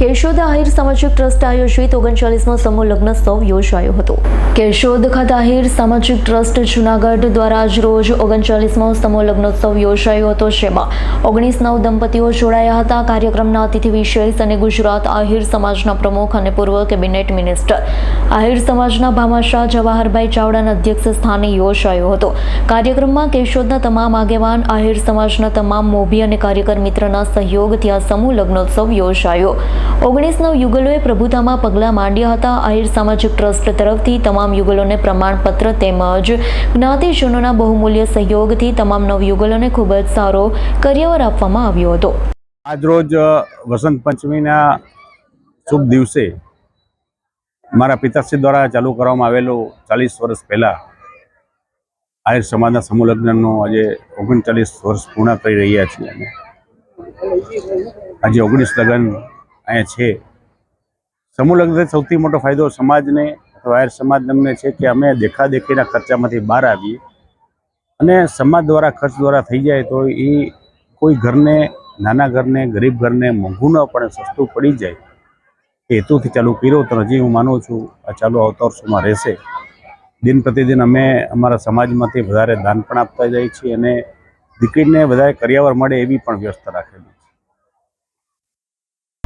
કેશોદ આહિર સામાજિક ટ્રસ્ટ આયોજિત ઓગણચાલીસમો સમૂહ લગ્નોત્સવ યોજાયો હતો. કેશોદ ખાતે આહિર સામાજિક ટ્રસ્ટ જુનાગઢ દ્વારા આજ રોજ ઓગણચાલીસમો સમૂહ લગ્નોત્સવ યોજાયો હતો. જેમાં ઓગણીસ નવ દંપતીઓ જોડાયા હતા. કાર્યક્રમના અતિથિ વિશેષ અને ગુજરાત આહિર સમાજના પ્રમુખ અને પૂર્વ કેબિનેટ મિનિસ્ટર આહિર સમાજના ભામાશાહ જવાહરભાઈ ચાવડાના અધ્યક્ષ સ્થાને યોજાયો હતો. કાર્યક્રમમાં કેશોદના તમામ આગેવાન, આહિર સમાજના તમામ મોભી અને કાર્યકર મિત્રના સહયોગથી આ સમૂહ લગ્નોત્સવ યોજાયો. ઓગણીસ નવ યુગલોએ પ્રભુતામાં પગલાં માંડ્યા હતા. આહિર સામાજિક ટ્રસ્ટ તરફથી તમામ યુગલોને પ્રમાણપત્ર તેમજ જ્ઞાતિજનોના બહુમૂલ્ય સહયોગથી તમામ નવયુગલોને ખૂબ જ સારો કરિયર આપવામાં આવ્યો હતો. આજરોજ વસંત પંચમીના શુભ દિવસે મારા પિતાશ્રી દ્વારા ચાલુ કરવામાં આવેલું ચાલીસ વર્ષ પહેલાં આહિર સમાજના સમૂહ લગ્નનું આજે ઓગણચાલીસ વર્ષ પૂર્ણ કરી રહ્યા છીએ આજે ઓગણીસ લગ્ન અહીંયા છે. સમૂહ લગ્નથી સૌથી મોટો ફાયદો સમાજને વાયર સમાજ અમને છે કે અમે દેખાદેખીના ખર્ચામાંથી બહાર આવીએ. અને સમાજ દ્વારા ખર્ચ દ્વારા થઈ જાય તો એ કોઈ ઘરને, નાના ઘરને, ગરીબ ઘરને મોંઘું ન પડે સસ્તું પડી જાય. એ હેતુથી ચાલુ કર્યો તો હજી હું માનું છું આ ચાલુ આવતા વર્ષોમાં રહેશે. દિન પ્રતિદિન અમે અમારા સમાજમાંથી વધારે દાન પણ આપતા જઈએ છીએ અને દીકરીને વધારે કરિયાવર મળે એવી પણ વ્યવસ્થા રાખેલી.